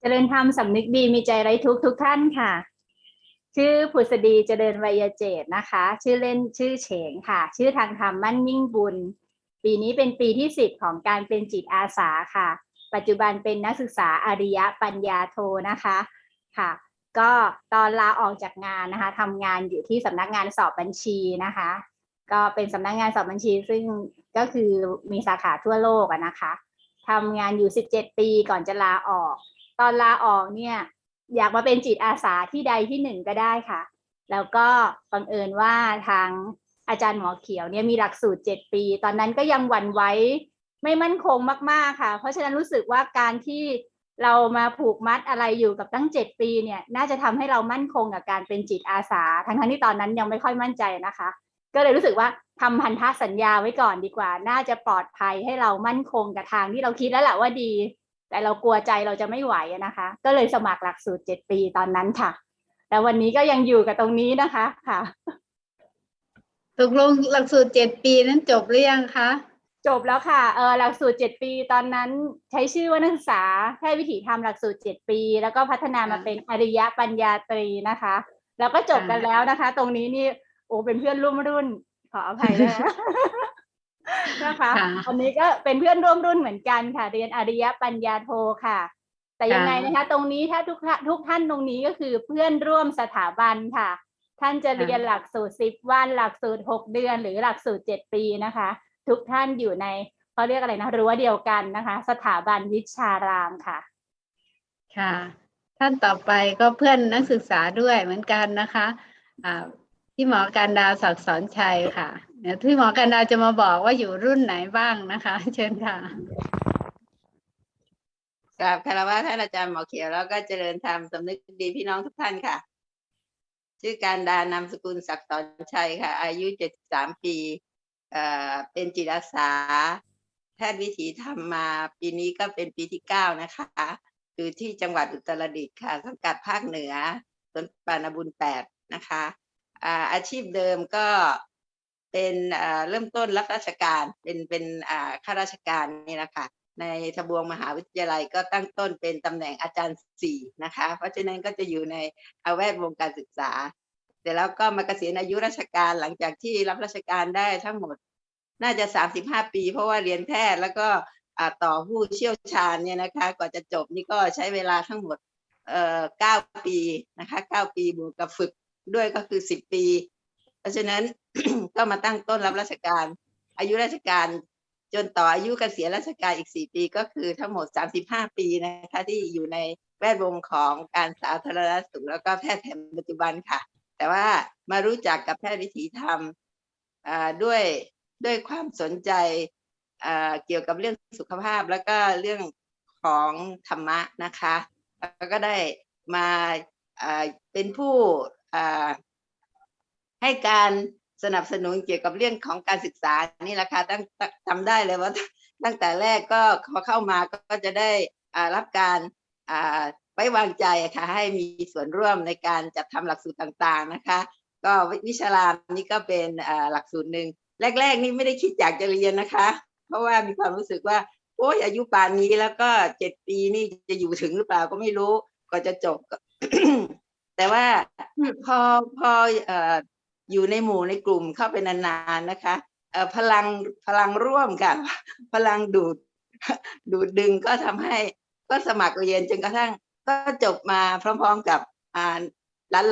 เจริญธรรมสำนึกดีมีใจไร้ทุกทุกท่านค่ะ ชื่อผุษดีเจริญวัยเจตนะคะ ชื่อเล่นชื่อเฉงค่ะ ชื่อทางธรรมมั่นยิ่งบุญ ปีนี้เป็นปีที่สิบของการเป็นจิตอาสาค่ะ ปัจจุบันเป็นนักศึกษาอริยปัญญาโทนะคะค่ะ ก็ตอนลาออกจากงานนะคะทำงานอยู่ที่สำนักงานสอบบัญชีนะคะ ก็เป็นสำนักงานสอบบัญชี ซึ่งก็คือมีสาขาทั่วโลกนะคะทำงานอยู่ 17 ปีก่อนจะลาออก ตอนลาออกเนี่ย อยากมาเป็นจิตอาสาที่ใดที่หนึ่งก็ได้ค่ะ แล้วก็บังเอิญว่าทางอาจารย์หมอเขียวเนี่ยมีหลักสูตร 7 ปี ตอนนั้นก็ยังหวั่นไหวไม่มั่นคงมากๆค่ะ เพราะฉะนั้นรู้สึกว่าการที่เรามาผูกมัดอะไรอยู่กับตั้ง 7 ปีเนี่ย น่าจะทำให้เรามั่นคงกับการเป็นจิตอาสา ทั้งๆที่ตอนนั้นยังไม่ค่อยมั่นใจนะคะ ก็เลยรู้สึกว่าทำพันธสัญญาไว้ก่อนดีกว่า น่าจะปลอดภัยให้เรามั่นคงกับทางที่เราคิดแล้วแหละว่าดี แต่เรากลัวใจเราจะไม่ไหวอะนะคะ ก็เลยสมัครหลักสูตรเจ็ดปีตอนนั้นค่ะแต่วันนี้ก็ยังอยู่กับตรงนี้นะคะค่ะตกลงหลักสูตรเจ็ดปีนั้นจบหรือยังคะ จบแล้วค่ะเออหลักสูตรเจ็ดปีตอนนั้นใช้ชื่อว่านักศึกษาแพทย์วิถีธรรมหลักสูตรเจ็ดปี แล้วก็พัฒนามาเป็นอริยปัญญาตรีนะคะ แล้วก็จบกันแล้วนะคะ ตรงนี้นี่โอ้เป็นเพื่อนร่วมรุ่นขออภัยด้วยนะ นะคะค่ะอันนี้ก็เป็นเพื่อนร่วมรุ่นเหมือนกันค่ะ เรียนอริยปัญญาโทค่ะ แต่ยังไงนะคะ ตรงนี้ถ้าทุกท่านทุกท่านตรงนี้ก็คือเพื่อนร่วมสถาบันค่ะ ท่านจะเรียนหลักสูตรสิบวัน หลักสูตรหกเดือน หรือหลักสูตรเจ็ดปีนะคะ ทุกท่านอยู่ในเขาเรียกอะไรนะรั้วเดียวกันนะคะ สถาบันวิชารามค่ะ ค่ะ ท่านต่อไปก็เพื่อนนักศึกษาด้วยเหมือนกันนะคะ อ่าพี่หมอการดาศักดิ์สอนชัยค่ะเดี๋ยวพี่หมอการดาจะมาบอกว่าอยู่รุ่นไหนบ้างนะคะ เชิญค่ะกราบคารวะท่านอาจารย์หมอเขียวแล้วก็เจริญธรรมสำนึกดีพี่น้องทุกท่านค่ะ ชื่อการดานามสกุลศักดิ์สอนชัยค่ะ อายุ 73 ปีเอ่อเป็นจิตอาสา แพทย์วิถีธรรมมาปีนี้ก็เป็นปีที่ 9 นะคะอยู่ที่จังหวัดอุตรดิตถ์ค่ะสังกัดภาคเหนือสวนปานาบุญ 8 นะคะ อาชีพเดิมก็เป็นเริ่มต้นรับราชการเป็นเป็นข้าราชการนี่แหละค่ะในทบวงมหาวิทยาลัยก็ตั้งต้นเป็นตำแหน่งอาจารย์สี่นะคะ เพราะฉะนั้นก็จะอยู่ในอาแวดวงการศึกษาเสร็จแล้วก็มาเกษียณอายุราชการหลังจากที่รับราชการได้ทั้งหมด น่าจะสามสิบห้าปี เพราะว่าเรียนแพทย์แล้วก็ต่อผู้เชี่ยวชาญเนี่ยนะคะกว่าจะจบนี่ก็ใช้เวลาทั้งหมดเอ่อเก้าปีนะคะเก้าปีบวกกับฝึก ด้วยก็คือสิบปี เพราะฉะนั้น ก็มาตั้งต้นรับราชการ อายุราชการจนต่ออายุเกษียณราชการอีก 4 ปีก็คือทั้งหมด 35 ปีนะคะที่อยู่ในแวดวงของการสาธารณสุขแล้วก็แพทย์แผนปัจจุบันค่ะ แต่ว่ามารู้จักกับแพทย์วิถีธรรมด้วยด้วยความสนใจเกี่ยวกับเรื่องสุขภาพแล้วก็เรื่องของธรรมะนะคะ แล้วก็ได้มาเป็นผู้ ให้การสนับสนุนเกี่ยวกับเรื่องของการศึกษานี่แหละค่ะตั้งจำได้เลยว่าตั้งแต่แรกก็พอเข้ามาก็จะได้รับการไว้วางใจอะค่ะให้มีส่วนร่วมในการจัดทำหลักสูตรต่างๆนะคะ ก็วิชารามนี่ก็เป็นหลักสูตรหนึ่งแรก ๆ นี่ไม่ได้คิดอยากจะเรียนนะคะ เพราะว่ามีความรู้สึกว่าโอ้ยอายุป่านนี้แล้วก็เจ็ดปีนี่จะอยู่ถึงหรือเปล่าก็ไม่รู้ก็จะจบ แต่ว่าพอพอเอ่ออยู่ในหมู่ในกลุ่มเข้าไปนานๆนะคะเอ่อพลังพลังร่วมกันพลังดูดดูดดึงก็ทำให้ก็สมัครเรียนจนกระทั่ง ก็จบมาพร้อมๆกับอ่า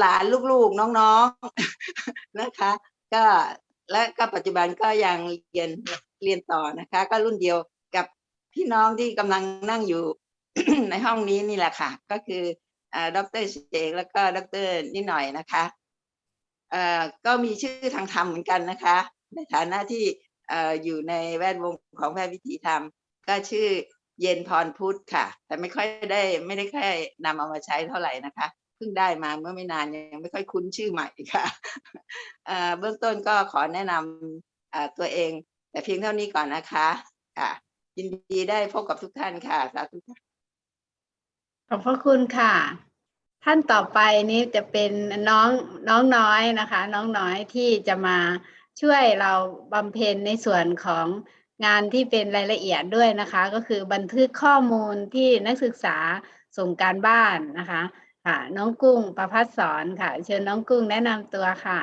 หลานๆลูกๆน้องๆนะคะ ก็และก็ปัจจุบันก็ยังเรียนเรียนต่อนะคะ ก็รุ่นเดียวกับพี่น้องที่กำลังนั่งอยู่ในห้องนี้นี่แหละค่ะ ก็คืออ่า ดรเชกแล้วก็ดรนิดหน่อยนะคะอ่อก็มีชื่อทางธรรมเหมือนกันนะคะ ในฐานะที่อ่ออยู่ในแวดวงของแพทย์วิถีธรรม ก็ชื่อเย็นพรพุทธค่ะ แต่ไม่ค่อยได้ไม่ได้ค่อยนำเอามาใช้เท่าไหร่นะคะเพิ่งได้มาเมื่อไม่นานยังไม่ค่อยคุ้นชื่อใหม่ค่ะเอ่อเบื้องต้นก็ขอแนะนำอ่าตัวเอง แต่เพียงเท่านี้ก่อนนะคะค่ะยินดีได้พบกับทุกท่านค่ะสาธุค่ะ ขอบพระคุณค่ะ ท่านต่อไปนี้จะเป็นน้องน้องน้อยนะคะ น้องน้อยที่จะมาช่วยเราบำเพ็ญในส่วนของงานที่เป็นรายละเอียดด้วยนะคะ ก็คือบันทึกข้อมูลที่นักศึกษาส่งการบ้านนะคะค่ะ น้องกุ้งประพัฒสอนค่ะ เชิญน้องกุ้งแนะนำตัวค่ะ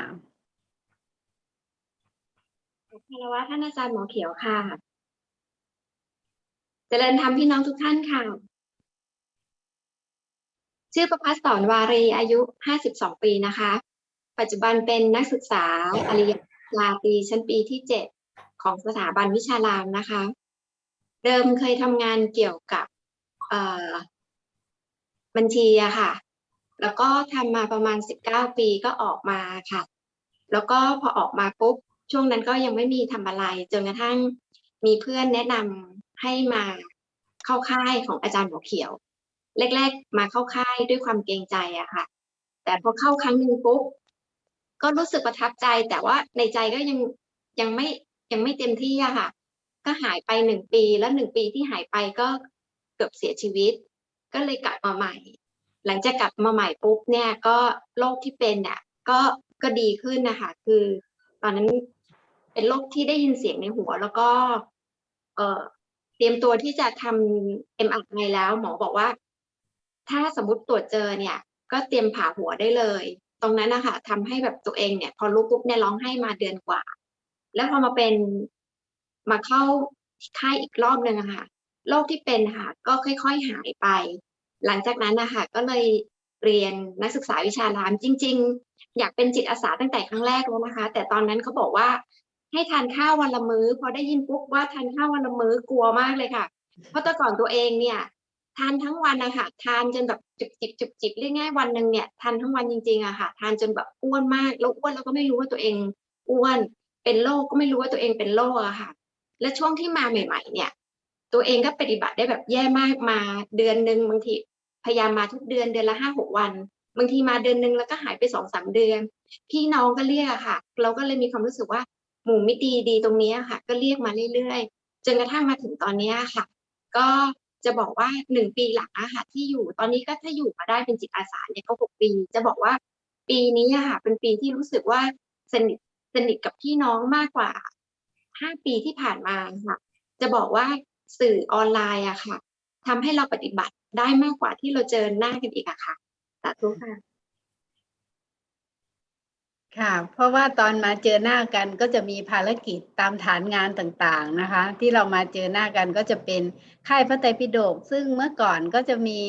คารวะท่านอาจารย์หมอเขียวค่ะ เจริญธรรมพี่น้องทุกท่านค่ะ ชื่อประพัฒสอนวารีอายุ 52 ปีนะคะ ปัจจุบันเป็นนักศึกษาปริญญาตรีชั้นปีที่ 7 ของสถาบันวิชารามนะคะ เดิมเคยทำงานเกี่ยวกับเอ่อบัญชีอะค่ะ แล้วก็ทำมาประมาณ 19 ปีก็ออกมาค่ะ แล้วก็พอออกมาปุ๊บ ช่วงนั้นก็ยังไม่มีทำอะไร จนกระทั่งมีเพื่อนแนะนำให้มาเข้าค่ายของอาจารย์หมอเขียว แรกๆ มาเข้าค่ายด้วยความเกรงใจอะค่ะ แต่พอเข้าครั้งหนึ่งปุ๊บก็รู้สึกประทับใจ แต่ว่าในใจก็ยังยังไม่ยังไม่เต็มที่อะค่ะ ก็หายไปหนึ่งปีแล้วหนึ่งปีที่หายไปก็เกือบเสียชีวิต ก็เลยกลับมาใหม่ หลังจากกลับมาใหม่ปุ๊บเนี่ยก็โรคที่เป็นเนี่ยก็ก็ดีขึ้นนะคะคือ ตอนนั้นเป็นโรคที่ได้ยินเสียงในหัว แล้วก็ เอ่อเตรียมตัวที่จะทำ MRI แล้ว หมอบอกว่า ถ้าสมมติตรวจเจอเนี่ย ก็เตรียมผ่าหัวได้เลย ตรงนั้นนะคะทำให้แบบตัวเองเนี่ย พอรู้ปุ๊บเนี่ยร้องไห้มาเดือนกว่า แล้วพอมาเป็นมาเข้าค่ายอีกรอบหนึ่งอะค่ะโรคที่เป็นค่ะ ก็ค่อยๆหายไป หลังจากนั้นนะคะก็เลยเรียนนักศึกษาวิชารามจริง ๆ อยากเป็นจิตอาสาตั้งแต่ครั้งแรกแล้วนะคะ แต่ตอนนั้นเขาบอกว่าให้ทานข้าววันละมื้อ พอได้ยินปุ๊บว่าทานข้าววันละมื้อกลัวมากเลยค่ะ เพราะแต่ก่อนตัวเองเนี่ย ทานทั้งวันนะคะทานจนแบบจุบจิบจุบจิบเรียกง่ายวันหนึ่งเนี่ยทานทั้งวันจริงๆอะค่ะ ทานจนแบบอ้วนมากแล้วอ้วนแล้วก็ไม่รู้ว่าตัวเองอ้วนเป็นโรคก็ไม่รู้ว่าตัวเองเป็นโรคอะค่ะ และช่วงที่มาใหม่ ๆ เนี่ย ตัวเองก็ปฏิบัติได้แบบแย่มากมาเดือนหนึ่งบางทีพยายามมาทุกเดือนเดือนละห้าหกวัน บางทีมาเดือนหนึ่งแล้วก็หายไปสองสามเดือน พี่น้องก็เรียกค่ะ เราก็เลยมีความรู้สึกว่าหมู่มิตรดีดีตรงนี้ค่ะ ก็เรียกมาเรื่อยๆจนกระทั่งมาถึงตอนนี้ค่ะ ก็ จะบอกว่าหนึ่งปีหลังอะค่ะที่อยู่ตอนนี้ก็ถ้าอยู่มาได้เป็นจิตอาสาเนี่ยก็หกปี จะบอกว่าปีนี้อะค่ะเป็นปีที่รู้สึกว่าสนิทสนิทกับพี่น้องมากกว่าห้าปีที่ผ่านมาค่ะ จะบอกว่าสื่อออนไลน์อะค่ะทำให้เราปฏิบัติได้มากกว่าที่เราเจอหน้ากันอีกอะค่ะสาธุค่ะ ค่ะ เพราะว่าตอนมาเจอหน้ากันก็จะมีภารกิจตามฐานงานต่างๆนะคะ ที่เรามาเจอหน้ากันก็จะเป็นค่ายพระไตรปิฎกซึ่งเมื่อก่อนก็จะมี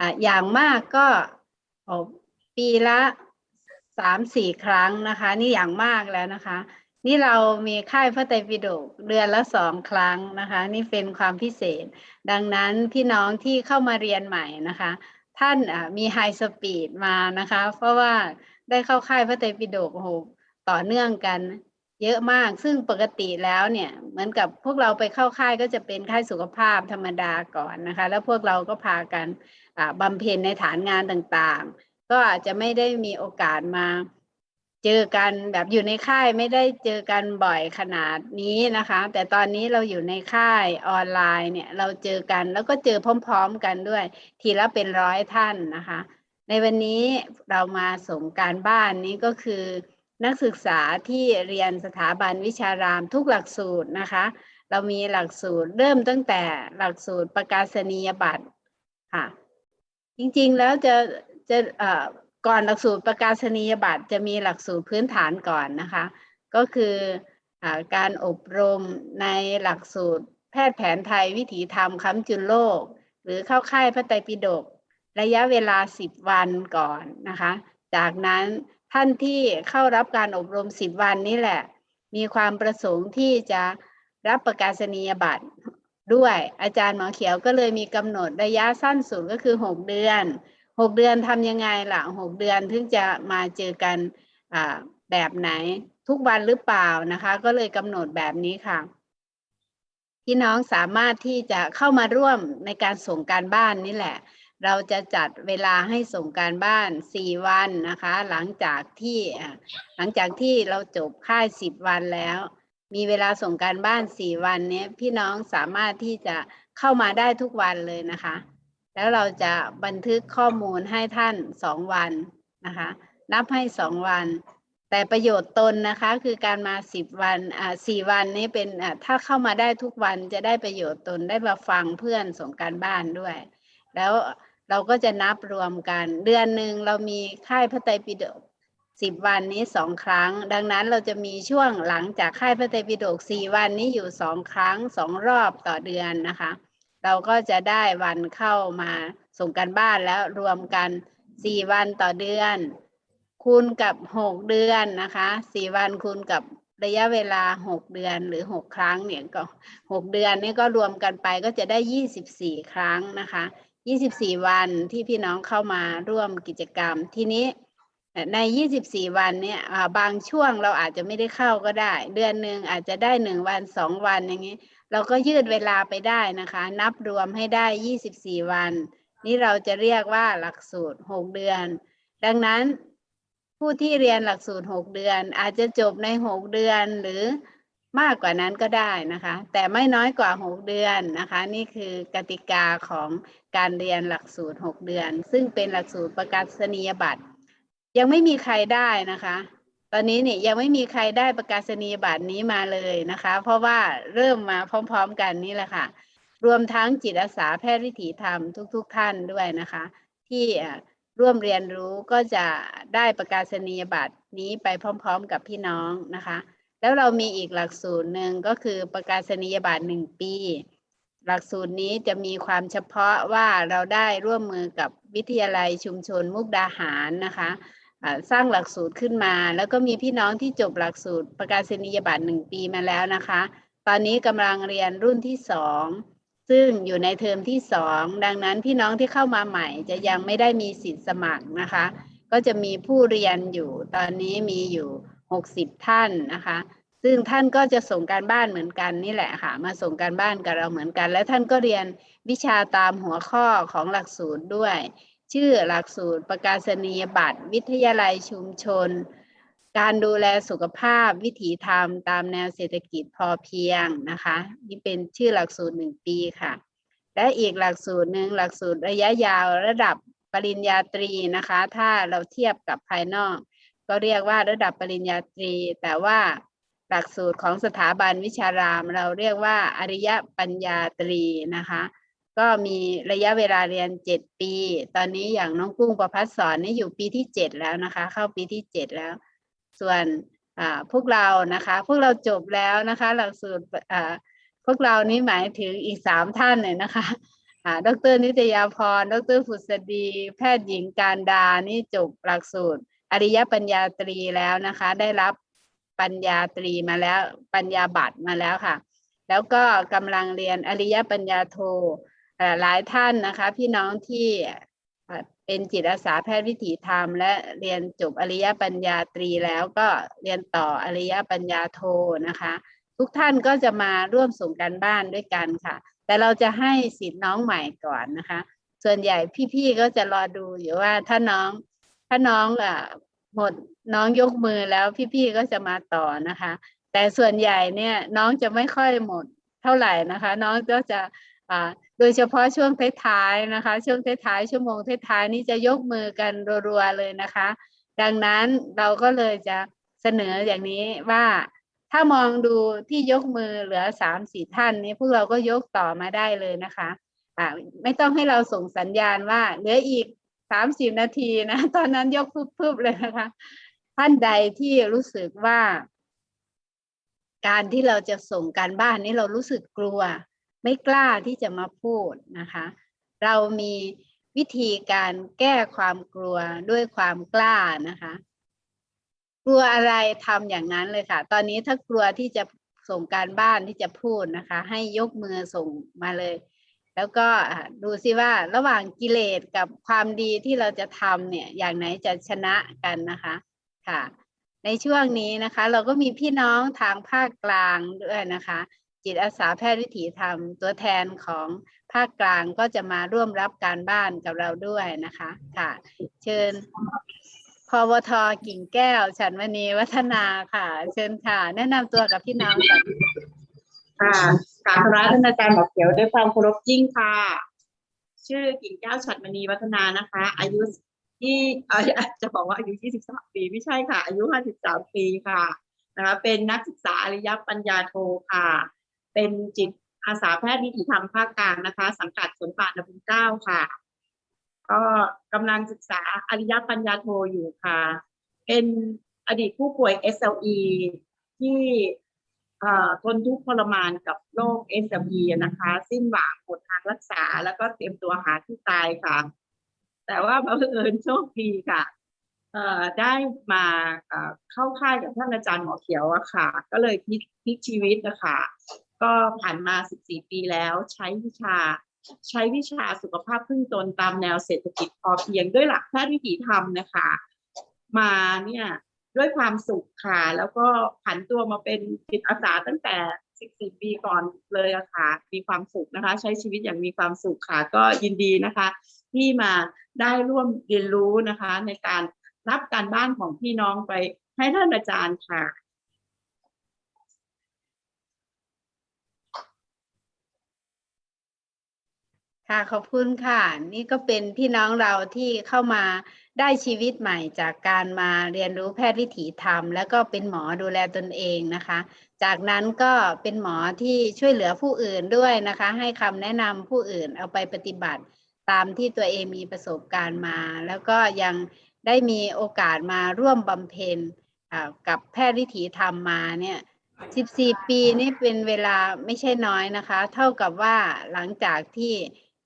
อ่าอย่างมากก็ปีละสามสี่ครั้งนะคะ นี่อย่างมากแล้วนะคะ นี่เรามีค่ายพระไตรปิฎกเดือนละสองครั้งนะคะ นี่เป็นความพิเศษ ดังนั้นพี่น้องที่เข้ามาเรียนใหม่นะคะ ท่านอะมีไฮสปีดมานะคะ เพราะว่า ได้เข้าค่ายพระไตรปิฎกโอ้โหต่อเนื่องกัน เยอะมากซึ่งปกติแล้วเนี่ย เหมือนกับพวกเราไปเข้าค่ายก็จะเป็นค่ายสุขภาพธรรมดาก่อนนะคะ แล้วพวกเราก็พากันบำเพ็ญในฐานงานต่างๆ ก็อาจจะไม่ได้มีโอกาสมาเจอกันแบบอยู่ในค่ายไม่ได้เจอกันบ่อยขนาดนี้นะคะ แต่ตอนนี้เราอยู่ในค่ายออนไลน์เนี่ย เราเจอกันแล้วก็เจอพร้อม ๆ กันด้วย ทีละเป็นร้อยท่านนะคะ ในวันนี้เรามาส่งการบ้านนี้ก็คือ นักศึกษาที่เรียนสถาบันวิชารามทุกหลักสูตรนะคะ เรามีหลักสูตรเริ่มตั้งแต่หลักสูตรประกาศนียบัตรค่ะ จริงๆแล้วจะจะเอ่อก่อนหลักสูตรประกาศนียบัตรจะมีหลักสูตรพื้นฐานก่อนนะคะ ก็คืออการอบรมในหลักสูตรแพทย์แผนไทยวิถีธรรมค้ำจุนโลก หรือเข้าค่ายพระไตรปิฎก ระยะเวลา 10 วันก่อนนะคะ จากนั้นท่านที่เข้ารับการอบรม 10 วันนี่แหละ มีความประสงค์ที่จะรับประกาศนียบัตรด้วยอาจารย์หมอเขียวก็เลยมีกำหนดระยะสั้นสุดก็คือ 6 เดือน 6 เดือนทำยังไงล่ะ 6 เดือนถึงจะมาเจอกันแบบไหนทุกวันหรือเปล่านะคะ ก็เลยกำหนดแบบนี้ค่ะพี่น้องสามารถที่จะเข้ามาร่วมในการส่งการบ้านนี่แหละ เราจะจัดเวลาให้ส่งการบ้าน 4 วันนะคะ หลังจากที่หลังจากที่เราจบค่าย 10 วันแล้ว มีเวลาส่งการบ้าน 4 วันเนี้ยพี่น้องสามารถที่จะเข้ามาได้ทุกวันเลยนะคะ แล้วเราจะบันทึกข้อมูลให้ท่าน 2 วันนะคะ นับให้ 2 วัน แต่แต่ประโยชน์ตนนะคะคือการมาสิบวันอ่าสี่วันนี้เป็นอ่าถ้าเข้ามาได้ทุกวันจะได้ประโยชน์ตนได้มาฟังเพื่อนส่งการบ้านด้วย แล้ว เราก็จะนับรวมกัน เดือนหนึ่งเรามีค่ายพระไตรปิฎกสิบวันนี้สองครั้ง ดังนั้นเราจะมีช่วงหลังจากค่ายพระไตรปิฎกสี่วันนี้อยู่สองครั้งสองรอบต่อเดือนนะคะ เราก็จะได้วันเข้ามาส่งกันบ้านแล้วรวมกันสี่วันต่อเดือน คูณกับหกเดือนนะคะสี่วันคูณกับระยะเวลาหกเดือนหรือหกครั้งเนี่ยก็หกเดือนนี่ก็รวมกันไปก็จะได้ยี่สิบสี่ครั้งนะคะ ยี่สิบสี่วันที่พี่น้องเข้ามาร่วมกิจกรรม ทีนี้ในยี่สิบสี่วันเนี่ยบางช่วงเราอาจจะไม่ได้เข้าก็ได้ เดือนหนึ่งอาจจะได้หนึ่งวันสองวันอย่างนี้ เราก็ยืดเวลาไปได้นะคะ นับรวมให้ได้ 24 วัน นี่เราจะเรียกว่าหลักสูตร 6 เดือน ดังนั้นผู้ที่เรียนหลักสูตร 6 เดือน อาจจะจบใน 6 เดือนหรือ มากกว่านั้นก็ได้นะคะ แต่ไม่น้อยกว่า 6 เดือนนะคะ นี่คือกติกาของการเรียนหลักสูตร 6 เดือน ซึ่งเป็นหลักสูตรประกาศนียบัตร ยังไม่มีใครได้นะคะ ตอนนี้เนี่ยยังไม่มีใครได้ประกาศนียบัตรนี้มาเลยนะคะ เพราะว่าเริ่มมาพร้อม ๆ กันนี่แหละค่ะ รวมทั้งจิตอาสาแพทย์วิถีธรรมทุก ๆ ท่านด้วยนะคะ ที่ร่วมเรียนรู้ก็จะได้ประกาศนียบัตรนี้ไปพร้อม ๆ กับพี่น้องนะคะ แล้วเรามีอีกหลักสูตรหนึ่งก็คือประกาศนียบัตรหนึ่งปี หลักสูตรนี้จะมีความเฉพาะว่าเราได้ร่วมมือกับวิทยาลัยชุมชนมุกดาหารนะคะสร้างหลักสูตรขึ้นมา แล้วก็มีพี่น้องที่จบหลักสูตร ประกาศนียบัตรหนึ่งปีมาแล้วนะคะ ตอนนี้กำลังเรียนรุ่นที่สองซึ่งอยู่ในเทอมที่สองดังนั้นพี่น้องที่เข้ามาใหม่ จะยังไม่ได้มีสิทธิ์สมัครนะคะ ก็จะมีผู้เรียนอยู่ตอนนี้มีอยู่หกสิบท่านนะคะ ซึ่งท่านก็จะส่งการบ้านเหมือนกันนี่แหละค่ะ มาส่งการบ้านกับเราเหมือนกัน และท่านก็เรียนวิชาตามหัวข้อของหลักสูตรด้วย ชื่อหลักสูตร ประกาศนียบัตร วิทยาลัยชุมชน การดูแลสุขภาพวิถีธรรม ตามแนวเศรษฐกิจพอเพียงนะคะ นี่เป็นชื่อหลักสูตรหนึ่งปีค่ะ และอีกหลักสูตรหนึ่งหลักสูตรระยะยาวระดับปริญญาตรีนะคะ ถ้าเราเทียบกับภายนอก ก็เรียกว่าระดับปริญญาตรี แต่ว่า หลักสูตรของสถาบันวิชาราม เราเรียกว่าอริยปัญญาตรีนะคะ ก็มีระยะเวลาเรียนเจ็ดปี ตอนนี้อย่างน้องกุ้งประพัฒสอนนี่อยู่ปีที่เจ็ดแล้วนะคะ เข้าปีที่เจ็ดแล้ว ส่วนอ่าพวกเรานะคะ พวกเราจบแล้วนะคะ หลักสูตรอ่าพวกเรานี้หมายถึงอีกสามท่านเลยนะคะอ่าดรนิตยาพร ดรผุษดี แพทย์หญิงการดา นี่จบหลักสูตร อริยปัญญาตรีแล้วนะคะ ได้รับ ปัญญาตรีมาแล้ว ปัญญาบัตรมาแล้วค่ะ แล้วก็กำลังเรียนอริยปัญญาโทหลายท่านนะคะ พี่น้องที่เป็นจิตอาสาแพทย์วิถีธรรม และเรียนจบอริยปัญญาตรีแล้วก็เรียนต่ออริยปัญญาโทนะคะ ทุกท่านก็จะมาร่วมส่งการบ้านด้วยกันค่ะ แต่เราจะให้สิทธิ์น้องใหม่ก่อนนะคะ ส่วนใหญ่พี่ๆก็จะรอดูอยู่ว่าถ้าน้องถ้าน้องอะ หมดน้องยกมือแล้วพี่ๆก็จะมาต่อนะคะ แต่ส่วนใหญ่เนี่ยน้องจะไม่ค่อยหมดเท่าไหร่นะคะ น้องก็จะโดยเฉพาะช่วงท้ายๆนะคะ ช่วงท้ายๆชั่วโมงท้ายๆนี่จะยกมือกันรัวๆเลยนะคะ ดังนั้นเราก็เลยจะเสนออย่างนี้ว่าถ้ามองดูที่ยกมือเหลือสามสี่ท่านนี้พวกเราก็ยกต่อมาได้เลยนะคะอ่าไม่ต้องให้เราส่งสัญญาณว่าเหลืออีก สามสิบนาทีนะ ตอนนั้นยกพึบๆเลยนะคะ ท่านใดที่รู้สึกว่า การที่เราจะส่งการบ้านนี้เรารู้สึกกลัว ไม่กล้าที่จะมาพูดนะคะ เรามีวิธีการแก้ความกลัวด้วยความกล้านะคะ กลัวอะไรทำอย่างนั้นเลยค่ะ ตอนนี้ถ้ากลัวที่จะส่งการบ้านที่จะพูดนะคะ ให้ยกมือส่งมาเลย แล้วก็ดูซิว่าระหว่างกิเลสกับความดีที่เราจะทำเนี่ยอย่างไหนจะชนะกันนะคะค่ะ ในช่วงนี้นะคะ เราก็มีพี่น้องทางภาคกลางด้วยนะคะ จิตอาสาแพทย์วิถีธรรม ตัวแทนของภาคกลางก็จะมาร่วมรับการบ้านกับเราด้วยนะคะค่ะ เชิญพวทกิ่งแก้ว ฉันมณีวัฒนาค่ะ เชิญค่ะ แนะนำตัวกับพี่น้องก่อน ค่ะกราบคณท่านอาจารย์หมอเขียวด้วยความเคารพยิ่งค่ะ ชื่อกิ่งแก้วฉัดมณีวัฒนานะคะ อายุที่เออจะบอกว่าอายุ 23 ปีไม่ใช่ค่ะ อายุ 53 ปีค่ะนะคะเป็นนักศึกษาอริยปัญญาโทค่ะ เป็นจิตอาสาแพทย์นิติธรรมภาคกลางนะคะ สังกัดสวนป่านบุญเก้าค่ะ ก็กำลังศึกษาอริยปัญญาโทอยู่ค่ะ เป็นอดีตผู้ป่วย SLE ที่ ทนทุกข์ทรมานกับโรค SLE นะคะ สิ้นหวังหมดทางรักษาแล้วก็เตรียมตัวหาที่ตายค่ะ แต่ว่าบังเอิญโชคดีค่ะเอได้มาเอ่อเข้าค่ายกับท่านอาจารย์หมอเขียวอะค่ะ ก็เลยพลิกพลิกชีวิตนะคะก็ผ่านมา 14 ปีแล้วใช้วิชาใช้วิชาสุขภาพพึ่งตนตามแนวเศรษฐกิจพอเพียงด้วยหลักแพทย์วิถีธรรมนะคะ มาเนี่ย ด้วยความสุขค่ะ แล้วก็ผันตัวมาเป็นจิตอาสาตั้งแต่ 14 ปีก่อนเลยอะค่ะ มีความสุขนะคะ ใช้ชีวิตอย่างมีความสุขค่ะ ก็ยินดีนะคะ ที่มาได้ร่วมเรียนรู้นะคะ ในการรับการบ้านของพี่น้องไปให้ท่านอาจารย์ค่ะ ค่ะขอบคุณค่ะ นี่ก็เป็นพี่น้องเราที่เข้ามาได้ชีวิตใหม่จากการมาเรียนรู้แพทย์วิถีธรรม แล้วก็เป็นหมอดูแลตนเองนะคะ จากนั้นก็เป็นหมอที่ช่วยเหลือผู้อื่นด้วยนะคะ ให้คำแนะนำผู้อื่นเอาไปปฏิบัติ ตามที่ตัวเองมีประสบการณ์มา แล้วก็ยังได้มีโอกาสมาร่วมบำเพ็ญกับแพทย์วิถีธรรมมาเนี่ย14 ปีนี่เป็นเวลาไม่ใช่น้อยนะคะ เท่ากับว่าหลังจากที่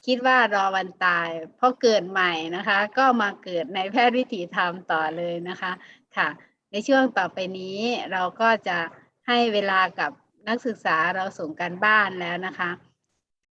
คิดว่ารอวันตายพอเกิดใหม่นะคะ ก็มาเกิดในแพทย์วิถีธรรมต่อเลยนะคะค่ะ ในช่วงต่อไปนี้เราก็จะให้เวลากับนักศึกษาเราส่งการบ้านแล้วนะคะ